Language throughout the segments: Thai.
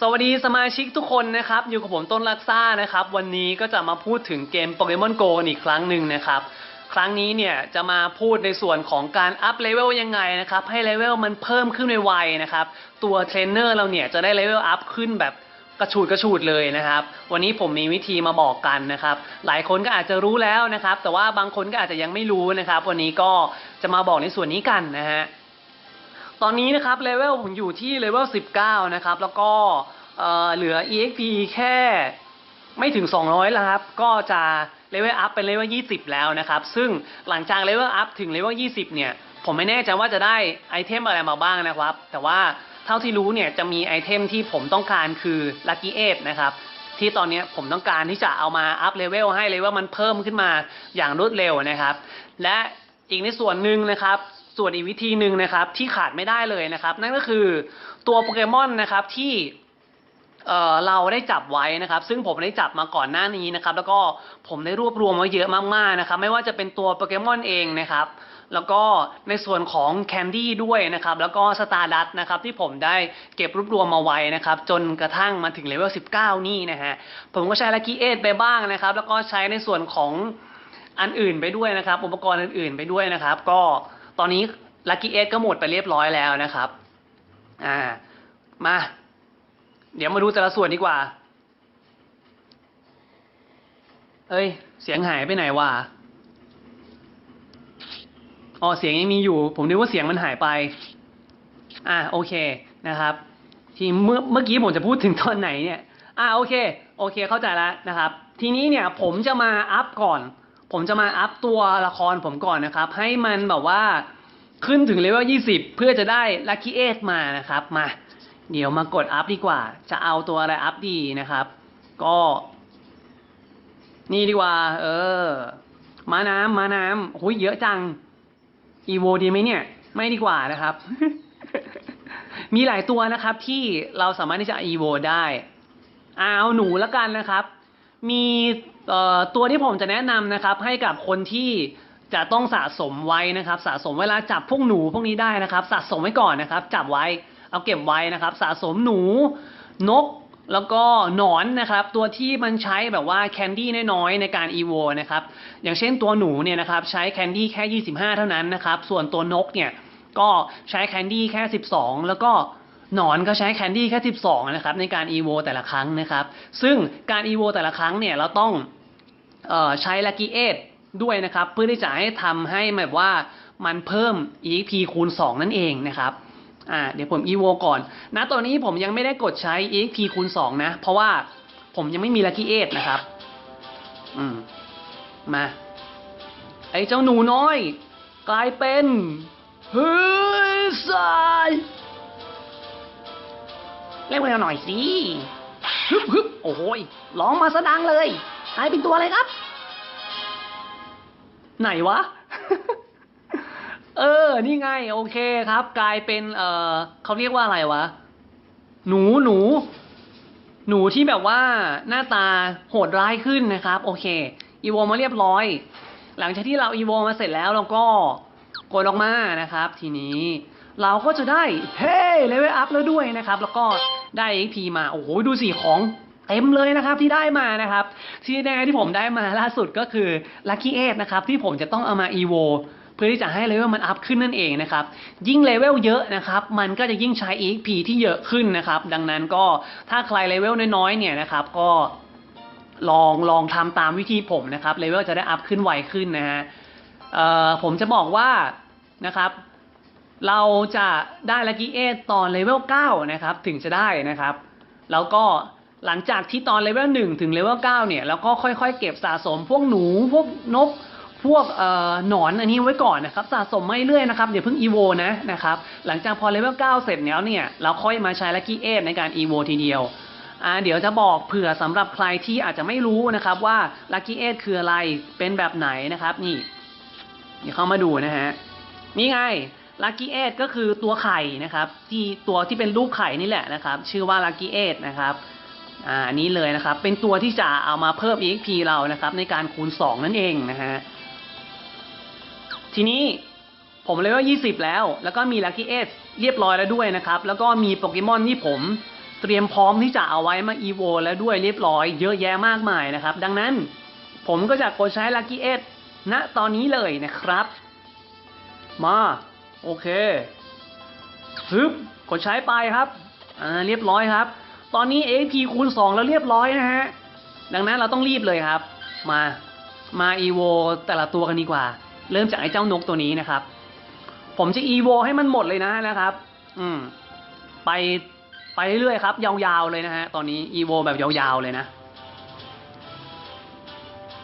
สวัสดีสมาชิกทุกคนนะครับ อยู่กับผมต้นลักซ่านะครับ วันนี้ก็จะมาพูดถึงเกมโปเกมอนโกอีกครั้งหนึ่งนะครับ ครั้งนี้เนี่ยจะมาพูดในส่วนของการอัพเลเวลยังไงนะครับ ให้เลเวลมันเพิ่มขึ้นไวๆนะครับ ตัวเทรนเนอร์เราเนี่ยจะได้เลเวลอัพขึ้นแบบกระฉูดกระฉูดเลยนะครับ วันนี้ผมมีวิธีมาบอกกันนะครับ หลายคนก็อาจจะรู้แล้วนะครับ แต่ว่าบางคนก็อาจจะยังไม่รู้นะครับ วันนี้ก็จะมาบอกในส่วนนี้กันนะฮะ ตอนนี้นะครับเลเวลผมอยู่ที่เลเวล 19 นะครับ แล้วก็เหลือ EXP แค่ไม่ถึง 200 แล้วครับ ก็จะเลเวลอัพเป็นเลเวล 20 แล้วนะครับ ซึ่งหลังจากเลเวลอัพถึงเลเวล 20 เนี่ย ผมไม่แน่ใจว่าจะได้ไอเทมอะไรมาบ้างนะครับ แต่ว่าเท่าที่รู้เนี่ยจะมีไอเทมที่ผมต้องการคือ Lucky 8นะครับ ที่ตอนนี้ผมต้องการที่จะเอามาอัพเลเวลให้เลเวลมันเพิ่มขึ้นมาอย่างรวดเร็วนะครับ และอีกในส่วนหนึ่งนะครับ ส่วนอีกวิธีหนึ่งนะครับที่ขาดไม่ได้เลยนะครับ นั่นก็คือตัวโปเกมอนนะครับที่เราได้จับไว้นะครับ ซึ่งผมได้จับมาก่อนหน้านี้นะครับ แล้วก็ผมได้รวบรวมไว้เยอะมากๆนะครับ ไม่ว่าจะเป็นตัวโปเกมอนเองนะครับ แล้วก็ในส่วนของแคนดี้ด้วยนะครับ แล้วก็สตาร์ดัตนะครับที่ผมได้เก็บรวบรวมมาไว้นะครับ จนกระทั่งมาถึงเลเวล 19 นี่นะฮะ ผมก็ใช้ลักกี้เอทไปบ้างนะครับ แล้วก็ใช้ในส่วนของอันอื่นไปด้วยนะครับ อุปกรณ์อื่นๆไปด้วยนะครับ ก็ ตอนนี้ลักกี้เอก็หมดไปเรียบร้อยแล้วนะครับ อ่า มา เดี๋ยวมาดูแต่ละส่วนดีกว่า เอ้ย เสียงหายไปไหนวะ อ๋อ เสียงยังมีอยู่ ผมนึกว่าเสียงมันหายไป อ่า โอเค นะครับ ทีเมื่อเมื่อกี้ผมจะพูดถึงตอนไหนเนี่ย อ่า โอเค โอเค เข้าใจแล้วนะครับ ทีนี้เนี่ยผมจะมาอัพก่อน ผมจะมาอัพตัวละครผมก่อนนะครับ ให้มันแบบว่าขึ้นถึงเลเวล 20 เพื่อจะได้ลัคกี้เอทมานะครับ มา เดี๋ยวมากดอัพดีกว่า จะเอาตัวอะไรอัพดีนะครับ ก็ นี่ดีกว่า เออ มาน้ำมาน้ำโอ้ยเยอะจัง อีโวดีไหมเนี่ย ไม่ดีกว่านะครับ มีหลายตัวนะครับที่เราสามารถที่จะอีโวได้ เอาหนูแล้วกันนะครับ มี ตัวที่ผมจะแนะนำนะครับให้กับคนที่จะต้องสะสมไว้นะครับสะสมเวลาจับพวกหนูพวกนี้ได้นะครับ สะสมไว้ก่อนนะครับ จับไว้เอาเก็บไว้นะครับ สะสมหนูนกแล้วก็หนอนนะครับ ตัวที่มันใช้แบบว่าแคนดี้น้อยๆในการอีโวนะครับอย่างเช่นตัวหนูเนี่ยนะครับใช้แคนดี้แค่ 25 เท่านั้นนะครับ ส่วนตัวนกเนี่ยก็ใช้แคนดี้แค่ 12 แล้วก็หนอนก็ใช้แคนดี้แค่ 12 นะครับในการอีโวแต่ละครั้งนะครับ ซึ่งการอีโวแต่ละครั้งเนี่ยเราต้อง ใช้ลัคกี้เอทด้วยนะครับ เพื่อที่จะให้ทำให้แบบว่ามันเพิ่ม EXP คูณ 2 นั่นเองนะครับอ่าเดี๋ยวผมอีโวก่อนณตอนนี้ผมยังไม่ได้กดใช้ EXP คูณ 2 นะ เพราะว่าผมยังไม่มีลัคกี้เอทนะครับ อืม มา ไอ้เจ้าหนูน้อย กลายเป็นเฮ้ยสายเล่นกันหน่อยสิฮึบฮึบโอ้โหยร้องมาสะดังเลย กลายเป็นตัวอะไรครับ ไหนวะ เออ นี่ไง โอเคครับ กลายเป็น เออเขาเรียกว่าอะไรวะ หนูหนู หนูที่แบบว่าหน้าตาโหดร้ายขึ้นนะครับ โอเค อีโวมาเรียบร้อย หลังจากที่เราอีโวมาเสร็จแล้วเราก็กดออกมานะครับ ทีนี้เราก็จะได้ เฮ้เลเวลอัพแล้วด้วยนะครับ แล้วก็ได้ XP มา โอ้โห ดูสิของ เต็มเลยนะครับที่ได้มานะครับ ที่แน่ที่ผมได้มาล่าสุดก็คือ Lucky 8นะครับที่ผมจะต้องเอามา EVO เพื่อที่จะให้เลเวลมันอัพขึ้นนั่นเองนะครับ ยิ่งเลเวลเยอะนะครับ มันก็จะยิ่งใช้ XP ที่เยอะขึ้นนะครับ ดังนั้นก็ถ้าใครเลเวลน้อยๆเนี่ยนะครับ ก็ลองลองทำตามวิธีผมนะครับเลเวลจะได้อัพขึ้นไวขึ้นนะฮะผมจะบอกว่านะครับ เราจะได้ลั c กี้เอตอนเลเวล9นะครับ ถึงจะได้นะครับ แล้วก็ หลังจากที่ตอนเลเวล1ถึงเลเวล9เนี่ยแล้วก็ค่อยๆ เก็บสะสมพวกหนูพวกนกพวกเอ่อหนอนอันนี้ไว้ก่อนนะครับสะสมไม่เรื่อยนะครับอย่าเพิ่งอีโวนะนะครับหลังจากพอเลเวล9เสร็จแล้วเนี่ยเราค่อยมาใช้ลั c กี้เอในการอีโวทีเดียวอ่าเดี๋ยวจะบอกเผื่อสำหรับใครที่อาจจะไม่รู้นะครับว่าลั c กี้เอคืออะไรเป็นแบบไหนนะครับนี่เดี๋ยวเข้ามาดูนะฮะนี่ไงลั c กี้เอก็คือตัวไข่นะครับที่ตัวที่เป็นรูปไข่นี่แหละนะครับชื่อว่าลั c กี้เอนะครับ อ่านี้เลยนะครับ เป็นตัวที่จะเอามาเพิ่ม EXP เรานะครับ ในการคูณ 2 นั่นเองนะฮะทีนี้ผมเลเวล20 แล้ว แล้วก็มี Lucky 8เรียบร้อยแล้วด้วยนะครับ แล้วก็มีโปเกมอนที่ผมเตรียมพร้อมที่จะเอาไว้มาอีโวแล้วด้วยเรียบร้อยเยอะแยะมากมายนะครับ ดังนั้นผมก็จะกดใช้ Lucky 8ณตอนนี้เลยนะครับ มา โอเคซึบกดใช้ไปครับ อ่า เรียบร้อยครับ ตอนนี้ AP คูณ 2 แล้วเรียบร้อยนะฮะ ดังนั้นเราต้องรีบเลยครับ มา มาอีโวแต่ละตัวกันดีกว่า เริ่มจากไอ้เจ้านกตัวนี้นะครับ ผมจะอีโวให้มันหมดเลยนะนะครับ อืม ไป ไปเรื่อยๆครับ ยาวๆเลยนะฮะ ตอนนี้อีโวแบบยาวๆเลยนะ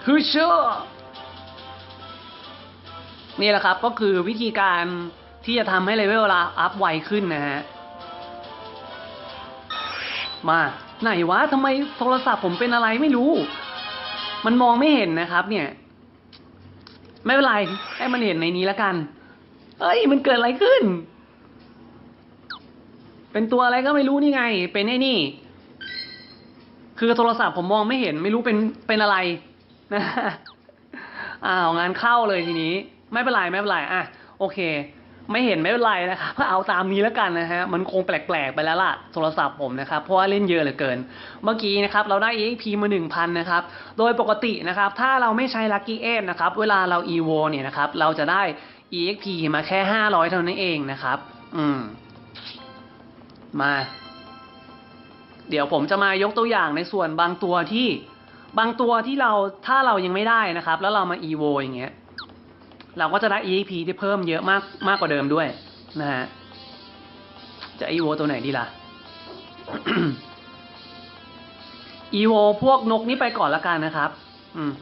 คือเชื่อนี่แหละครับ ก็คือวิธีการที่จะทำให้เลเวลเราอัพไวขึ้นนะฮะ มา ไหนวะทำไมโทรศัพท์ผมเป็นอะไรไม่รู้ มันมองไม่เห็นนะครับ เนี่ย ไม่เป็นไร ให้มันเห็นในนี้แล้วกันเอ้ย มันเกิดอะไรขึ้น เป็นตัวอะไรก็ไม่รู้นี่ไง เป็นไอ้นี่ คือโทรศัพท์ผมมองไม่เห็น ไม่รู้เป็นเป็นอะไรนะอ้าวงานเข้าเลยทีนี้ ไม่เป็นไรไม่เป็นไรอะโอเค ไม่เห็นไม่เป็นไรนะครับเอาตามนี้แล้วกันนะฮะ มันคงแปลกๆไปแล้วล่ะโทรศัพท์ผมนะครับ เพราะว่าเล่นเยอะเหลือเกิน เมื่อกี้นะครับเราได้ EXP มา 1,000 นะครับ โดยปกตินะครับ ถ้าเราไม่ใช้ Lucky 8นะครับ เวลาเรา EVO เนี่ยนะครับ เราจะได้ EXP มาแค่ 500 เท่านั้นเองนะครับ อืม มา เดี๋ยวผมจะมายกตัวอย่างในส่วนบางตัวที่ บางตัวที่เราถ้าเรายังไม่ได้นะครับ แล้วเรามา EVO อย่างเงี้ย เราก็จะได้ EXP ที่เพิ่มเยอะมากมากกว่าเดิมด้วยนะฮะ จะ EVO ตัวไหนดีล่ะ EVO พวกนกนี้ไปก่อนละกันนะครับ อืม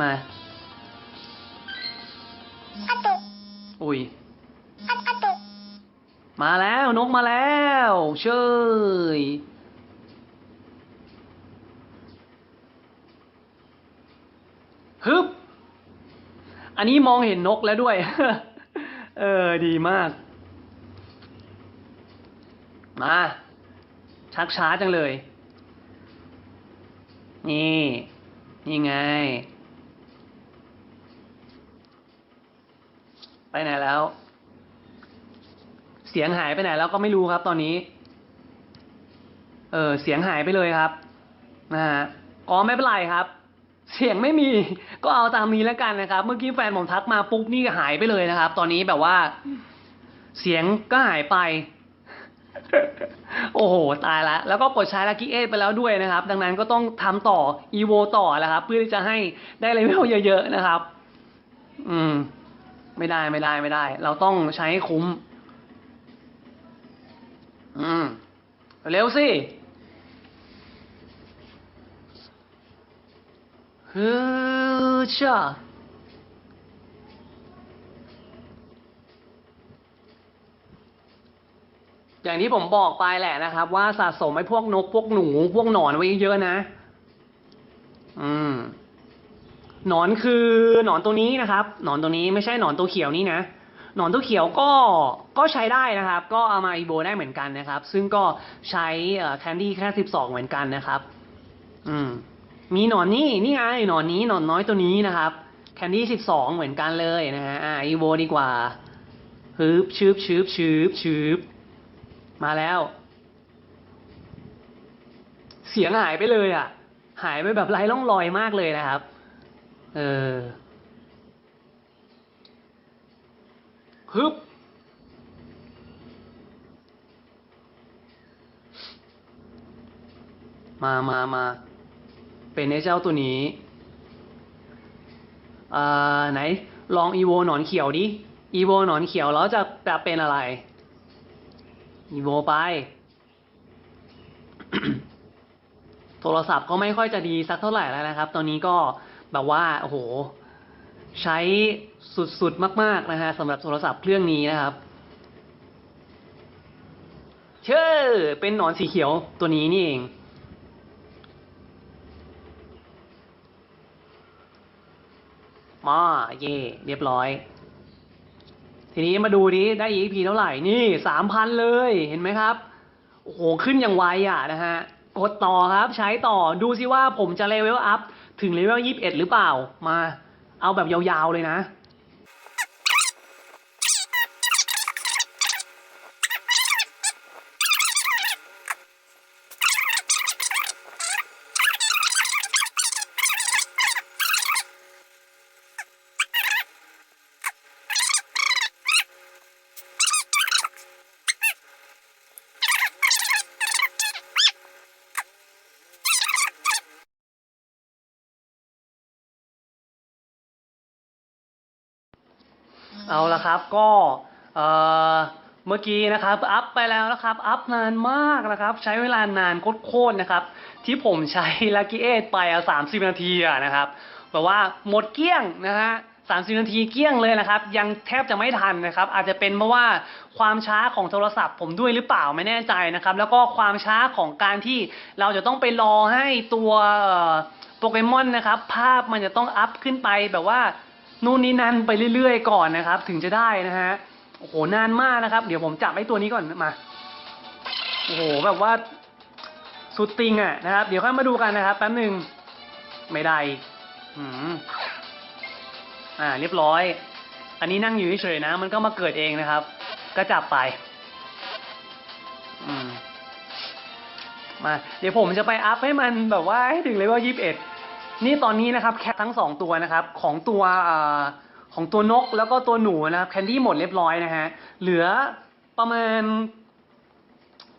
มาอุ้ยมาแล้วนกมาแล้วเชยฮึบ อันนี้มองเห็นนกแล้วด้วย เออ ดีมาก มา ชักช้าจังเลย นี่ นี่ไง ไปไหนแล้ว เสียงหายไปไหนแล้วก็ไม่รู้ครับตอนนี้ เออ เสียงหายไปเลยครับ นะฮะ อ๋อ ไม่เป็นไรครับ เสียงไม่มีก็เอาตามนี้แล้วกันนะครับ เมื่อกี้แฟนผมทักมาปุ๊บนี่หายไปเลยนะครับ ตอนนี้แบบว่า เสียงก็หายไป โอ้โหตายละแล้วก็กดใช้ลักกี้เอไปแล้วด้วยนะครับ ดังนั้นก็ต้องทำต่ออีโวต่อแล้วครับ เพื่อที่จะให้ได้เลเวลเยอะๆนะครับ อืม ไม่ได้ไม่ได้ไม่ได้ เราต้องใช้คุ้ม อืม เร็วสิ ฮึชาอย่างที่ผมบอกไปแหละนะครับ ว่าสะสมไอ้พวกนกพวกหนู พวกหนอนไว้เยอะนะ อืมหนอนคือหนอนตัวนี้นะครับ หนอนตัวนี้ไม่ใช่หนอนตัวเขียวนี่นะหนอนตัวเขียวก็ก็ใช้ได้นะครับ ก็เอามาอีโบได้เหมือนกันนะครับ ซึ่งก็ใช้แคนดี้แค่สิบสองเหมือนกันนะครับ อืม มีหนอนนี่นี่ไงหนอนนี้หนอนน้อยตัวนี้นะครับแคนดี้สิบสองเหมือนกันเลยนะฮะอ่าอีโบดีกว่าฮึบชืบชืบชืบชืบมาแล้ว เสียงหายไปเลยอะ หายไปแบบไร้ร่องรอยมากเลยนะครับ เออฮึบมามามา เป็นไอ้เจ้าตัวนี้อ่าไหนลองอีโวหนอนเขียวดิอีโวหนอนเขียวแล้วจะจะเป็นอะไรอีโวไป โทรศัพท์ก็ไม่ค่อยจะดีสักเท่าไหร่แล้วนะครับ ตอนนี้ก็แบบว่าโอ้โห ใช้สุดๆมาก ๆ นะฮะสำหรับโทรศัพท์เครื่องนี้นะครับ เชื่อเป็นหนอนสีเขียวตัวนี้นี่เอง มาเย่เรียบร้อย ทีนี้มาดูดิได้ EP เท่าไหร่นี่สามพันเลยเห็นไหมครับโอ้โหขึ้นอย่างไวอะนะฮะกดต่อครับใช้ต่อดูซิว่าผมจะเลเวลอัพถึงเลเวลยี่สิบเอ็ดหรือเปล่ามา เอาแบบยาวๆเลยนะ เอาละครับ ก็เอ่อเมื่อกี้นะครับอัพไปแล้วนะครับ อัพนานมากนะครับ ใช้เวลานานโคตรๆนะครับ ที่ผมใช้ลักกี้เอทไปอะสามสิบนาทีอะนะครับแบบว่าหมดเกลี้ยงนะฮะสามสิบนาทีเกลี้ยงเลยนะครับ ยังแทบจะไม่ทันนะครับ อาจจะเป็นเพราะว่าความช้าของโทรศัพท์ผมด้วยหรือเปล่าไม่แน่ใจนะครับ แล้วก็ความช้าของการที่เราจะต้องไปรอให้ตัวโปเกมอนนะครับ ภาพมันจะต้องอัพขึ้นไปแบบว่า นู่นนี่นั่นไปเรื่อยๆ ก่อนนะครับ ถึงจะได้นะฮะโอ้โหนานมากนะครับ เดี๋ยวผมจับไอ้ตัวนี้ก่อนมาโอ้โหแบบว่าสุดติงอะนะครับ เดี๋ยวค่อยมาดูกันนะครับแป๊บหนึ่งไม่ได้อืมอ่า เรียบร้อย อันนี้นั่งอยู่เฉยๆนะ มันก็มาเกิดเองนะครับ ก็จับไป อืมมา เดี๋ยวผมจะไปอัพให้มันแบบว่าให้ถึงเลเวลยี่สิบเอ็ด นี่ตอนนี้นะครับแคททั้งสองตัวนะครับของตัวอของตัวนกแล้วก็ตัวหนูนะครับแคนดี้หมดเรียบร้อยนะฮะเหลือประมาณ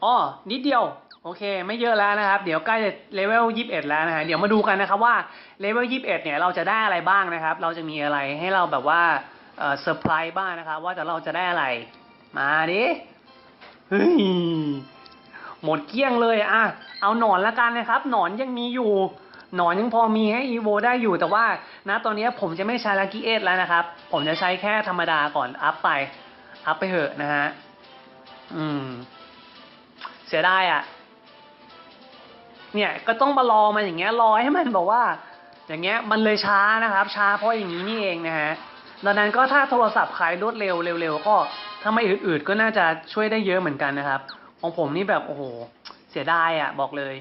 อ๋อนิดเดียวโอเค ไม่เยอะแล้วนะครับ เดี๋ยวใกล้จะเลเวลยี่สิบเอ็ดแล้วนะฮะเดี๋ยวมาดูกันนะครับว่าเลเวลยี่สิบเอ็ดเนี่ยเราจะได้อะไรบ้างนะครับ เราจะมีอะไรให้เราแบบว่าเอ่อเซอร์ไพรส์บ้างนะครับ ว่าแต่เราจะได้อะไร มาดิเฮ้ยหมดเกลี้ยงเลยอะเอาหนอนละกันนะครับ หนอนยังมีอยู่ หนอนยังพอมีให้อีโวได้อยู่แต่ว่านะตอนนี้ผมจะไม่ใช้ลักกี้เอทแล้วนะครับ ผมจะใช้แค่ธรรมดาก่อนอัพไป อัพไปเถอะนะฮะ อืม เสียดายอะ เนี่ย ก็ต้องมารอมันอย่างเงี้ยรอให้มันบอกว่า อย่างเงี้ยมันเลยช้านะครับ ช้าเพราะอย่างนี้นี่เองนะฮะดังนั้นก็ถ้าโทรศัพท์ใครรวดเร็วเร็วๆก็ถ้าไม่อืดๆก็น่าจะช่วยได้เยอะเหมือนกันนะครับ ของผมนี่แบบโอ้โหเสียดายอะ บอกเลย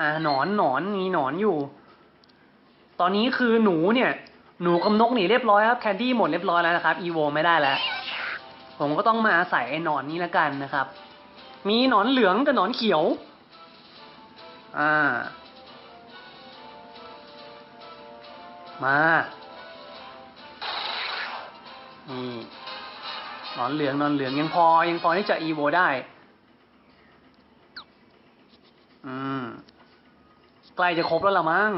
อ่าหนอนหนอนมีหนอนอยู่ ตอนนี้คือหนูเนี่ย หนูกับนกหนีเรียบร้อยครับแคนดี้หมดเรียบร้อยแล้วนะครับอีโวไม่ได้แล้ว ผมก็ต้องมาอาศัยไอ้หนอนนี้แล้วกันนะครับ มีหนอนเหลืองกับหนอนเขียว อ่า มานี่หนอนเหลืองหนอนเหลืองยังพอยังพอที่จะอีโวได้ อืม ล้จะครบแล้วละมั้ง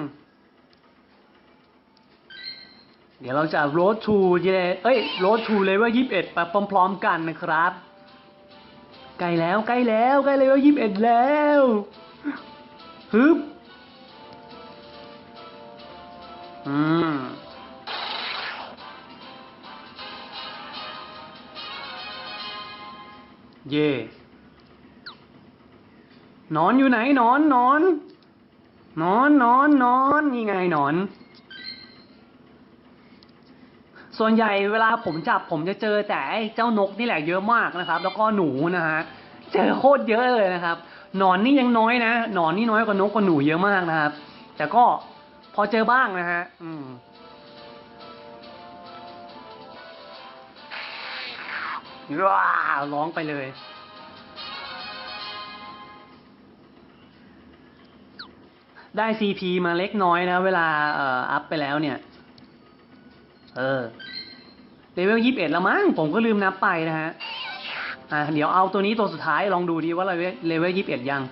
เดี๋ยวเราจะ road to เยเอ้ย road to level 21ไปพร้อมๆกันนะครับ ใกล้แล้วใกล้แล้วใกล้ level 21แล้วฮึบอืมเย่นอนอยู่ไหนนอนนอน นอนนอนนอนนี่ไงนอน ส่วนใหญ่เวลาผมจับผมจะเจอแต่เจ้านกนี่แหละเยอะมากนะครับ แล้วก็หนูนะฮะเจอโคตรเยอะเลยนะครับนอนนี่ยังน้อยนะนอนนี่น้อยกว่านกกว่าหนูเยอะมากนะครับ แต่ก็พอเจอบ้างนะฮะอืมว้าร้องไปเลย ได้ CP มาเล็กน้อยนะ เวลาเอ่ออัพไปแล้วเนี่ย เออเลเวลยี่สิบเอ็ดแล้วมั้งผมก็ลืมนับไปนะฮะ อ่าเดี๋ยวเอาตัวนี้ตัวสุดท้ายลองดูดีว่าเลเวลเลเวลยี่สิบเอ็ดยัง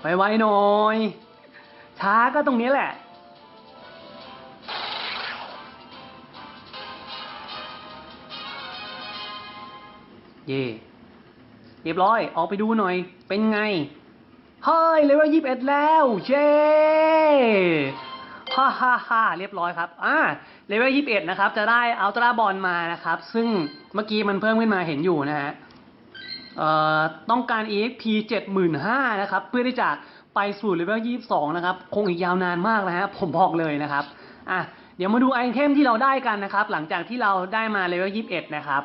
ไวๆหน่อย ช้าก็ตรงนี้แหละ เย่ เรียบร้อยออกไปดูหน่อย เป็นไง เฮ้ยเลเวลยี่สิบเอ็ดแล้วเย้ฮ่าฮ่าฮ่าเรียบร้อยครับ อ่า เลเวลยี่สิบเอ็ดนะครับ จะได้อัลตร้าบอลมานะครับ ซึ่งเมื่อกี้มันเพิ่มขึ้นมาเห็นอยู่นะฮะ เอ่อ ต้องการ EXP 75,000นะครับ เพื่อที่จะไปสู่เลเวล22นะครับ คงอีกยาวนานมากนะฮะ ผมบอกเลยนะครับ อะ เดี๋ยวมาดูไอเทมที่เราได้กันนะครับ หลังจากที่เราได้มาเลเวล21นะครับ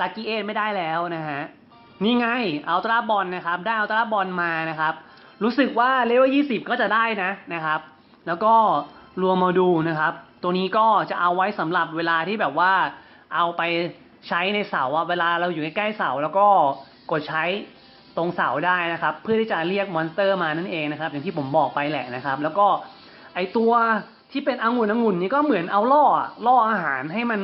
ลัคกี้เอไม่ได้แล้วนะฮะ นี่ไงอัลตร้าบอลนะครับ ได้อัลตร้าบอลมานะครับ รู้สึกว่าเลเวล20 ก็จะได้นะนะครับ แล้วก็รวมมาดูนะครับ ตัวนี้ก็จะเอาไว้สำหรับเวลาที่แบบว่าเอาไปใช้ในเสาอะเวลาเราอยู่ใกล้ๆเสาแล้วก็กดใช้ตรงเสาได้นะครับ เพื่อที่จะเรียกมอนสเตอร์มานั่นเองนะครับ อย่างที่ผมบอกไปแหละนะครับ แล้วก็ไอตัวที่เป็นองุ่นองุ่นนี่ก็เหมือนเอาล่อล่ออาหารให้มัน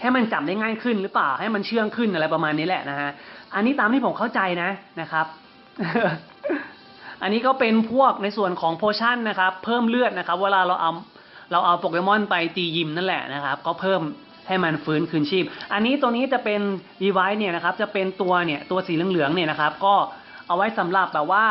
ให้มันจับได้ง่ายขึ้นหรือเปล่า ให้มันเชื่องขึ้นอะไรประมาณนี้แหละนะฮะ อันนี้ตามที่ผมเข้าใจนะนะครับ อันนี้ก็เป็นพวกในส่วนของโพชั่นนะครับ เพิ่มเลือดนะครับ เวลาเราเอาเราเอาโปเกมอนไปตียิมนั่นแหละนะครับ ก็เพิ่มให้มันฟื้นคืนชีพ อันนี้ตัวนี้จะเป็น device เนี่ยนะครับ จะเป็นตัวเนี่ยตัวสีเหลืองๆเนี่ยนะครับ ก็เอาไว้สำหรับแบบว่า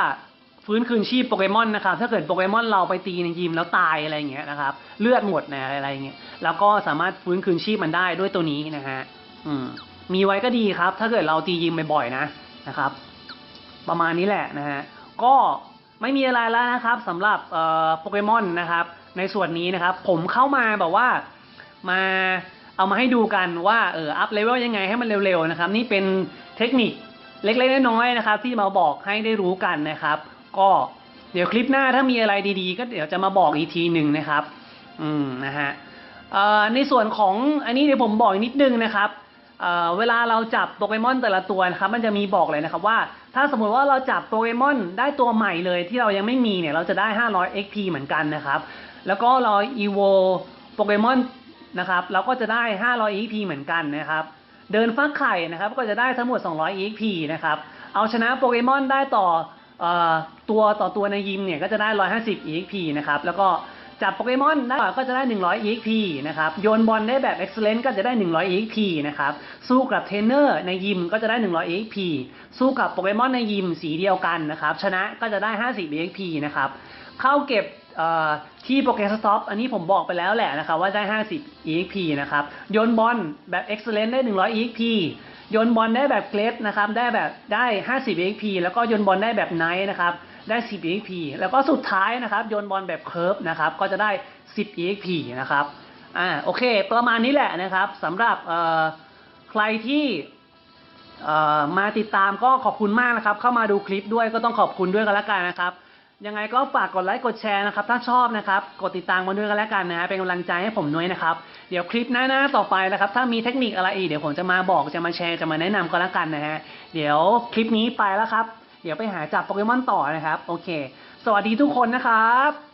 ฟื้นคืนชีพโปเกมอนนะครับ ถ้าเกิดโปเกมอนเราไปตีในยิมแล้วตายอะไรเงี้ยนะครับ เลือดหมดนะอะไรเงี้ย แล้วก็สามารถฟื้นคืนชีพมันได้ด้วยตัวนี้นะฮะ อืม มีไว้ก็ดีครับ ถ้าเกิดเราตียิมบ่อยๆนะนะครับ ประมาณนี้แหละนะฮะ ก็ไม่มีอะไรแล้วนะครับสำหรับเอ่อโปเกมอนนะครับ ในส่วนนี้นะครับ ผมเข้ามาแบบว่ามาเอามาให้ดูกันว่าเอออัพเลเวลยังไงให้มันเร็วๆนะครับ นี่เป็นเทคนิคเล็กๆน้อยๆนะครับ ที่มาบอกให้ได้รู้กันนะครับ ก็เดี๋ยวคลิปหน้าถ้ามีอะไรดีๆ ก็เดี๋ยวจะมาบอกอีกทีหนึ่งนะครับ อืมนะฮะในส่วนของอันนี้เดี๋ยวผมบอกอีกนิดนึงนะครับเเวลาเราจับโปเกมอนแต่ละตัวนะครับ มันจะมีบอกเลยนะครับว่า ถ้าสมมุติว่าเราจับโปเกมอนได้ตัวใหม่เลยที่เรายังไม่มีเนี่ย เราจะได้ 500 XP เหมือนกันนะครับ แล้วก็เรา EVO โปเกมอนนะครับ เราก็จะได้ 500 XP เหมือนกันนะครับ เดินฟักไข่นะครับ ก็จะได้ทั้งหมด 200 XP นะครับ เอาชนะโปเกมอนได้ต่อ ตัวต่อตัวในยิมเนี่ยก็จะได้ 150 EXP นะครับ แล้วก็จับโปเกมอนได้ก็จะได้ 100 EXP นะครับ โยนบอลได้แบบ Excellent ก็จะได้ 100 EXP นะครับ สู้กับเทรนเนอร์ในยิมก็จะได้ 100 EXP สู้กับโปเกมอนในยิมสีเดียวกันนะครับ ชนะก็จะได้ 50 EXP นะครับ เข้าเก็บที่โปเกสต็อปอันนี้ผมบอกไปแล้วแหละนะครับว่าได้ 50 EXP นะครับ โยนบอลแบบ Excellent ได้ 100 EXP โยนบอลได้แบบเกรดนะครับ ได้แบบได้ 50 EXP แล้วก็โยนบอลได้แบบไนท์นะครับ ได้ 10 EXP แล้วก็สุดท้ายนะครับ โยนบอลแบบเคิร์ฟนะครับ ก็จะได้ 10 EXP นะครับ อ่า โอเค ประมาณนี้แหละนะครับสำหรับเอ่อใครที่เอ่อมาติดตามก็ขอบคุณมากนะครับ เข้ามาดูคลิปด้วยก็ต้องขอบคุณด้วยกันแล้วกันนะครับ ยังไงก็ฝากกดไลค์กดแชร์นะครับ ถ้าชอบนะครับ กดติดตามมาด้วยกันแล้วกันนะฮะเป็นกำลังใจให้ผมด้วยนะครับ เดี๋ยวคลิปหน้าๆต่อไปนะครับ ถ้ามีเทคนิคอะไรอีกเดี๋ยวผมจะมาบอกจะมาแชร์จะมาแนะนำก็แล้วกันนะฮะเดี๋ยวคลิปนี้ไปแล้วครับ เดี๋ยวไปหาจับโปเกมอนต่อนะครับ โอเค สวัสดีทุกคนนะครับ